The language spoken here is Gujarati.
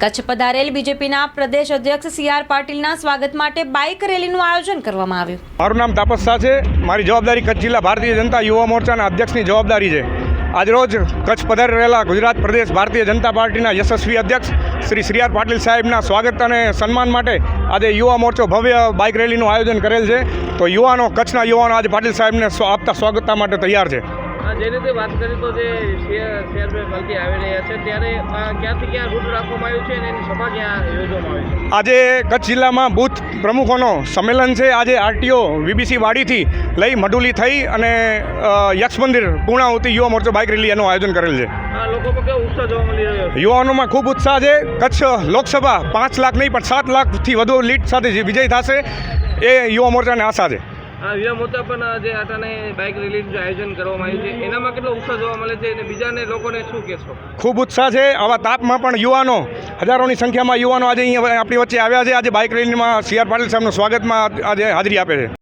કચ્છ પધારેલ બીજેપીના પ્રદેશ અધ્યક્ષ સી આર પાટીલના સ્વાગત માટે બાઇક રેલીનું આયોજન કરવામાં આવ્યું. મારું નામ તાપસ શાહ છે. મારી જવાબદારી કચ્છ જિલ્લા ભારતીય જનતા યુવા મોરચાના અધ્યક્ષની જવાબદારી છે. આજરોજ કચ્છ પધારી રહેલા ગુજરાત પ્રદેશ ભારતીય જનતા પાર્ટીના યશસ્વી અધ્યક્ષ શ્રી શ્રી આર પાટીલ સાહેબના સ્વાગત અને સન્માન માટે આજે યુવા મોરચો ભવ્ય બાઇક રેલીનું આયોજન કરેલ છે. તો યુવાનો, કચ્છના યુવાનો આજે પાટીલ સાહેબને આપતા સ્વાગતતા માટે તૈયાર છે. જે રીતે વાત કરી તો જે શેર શેરભાઈ આવી રહ્યા છે ત્યારે ક્યાંથી ક્યાં રૂટ રાખવામાં આવ્યું છે અને એની સભા ક્યાં યોજવામાં આવી છે? આજે કચ્છ જિલ્લામાં બૂથ પ્રમુખોનો સંમેલન છે. આજે આરટીઓ વીબીસી વાડીથી લઈ મડુલી થઈ અને યક્ષ મંદિર પૂર્ણાહુતિ યુવા મોરચો બાઇક રેલી એનું આયોજન કરેલ છે? યુવાનોમાં ખૂબ ઉત્સાહ છે. કચ્છ લોકસભા પાંચ લાખ નહીં પણ સાત લાખથી વધુ લીડ સાથે જે વિજય થશે એ યુવા મોરચાને આશા છે. યુવા મોરચા પણ જે આટાને બાઇક રેલીનું આયોજન કરવામાં આવ્યું છે, એનામાં કેટલો ઉત્સાહ જોવા મળે છે અને બીજાને લોકોને શું કહેશો? ખૂબ ઉત્સાહ છે આવા તાપમાં પણ યુવાનો, હજારોની સંખ્યામાં યુવાનો આજે અહીંયા આપણી વચ્ચે આવ્યા છે. આજે બાઇક રેલીમાં સી આર પાટીલ સાહેબનું સ્વાગતમાં આજે હાજરી આપે છે.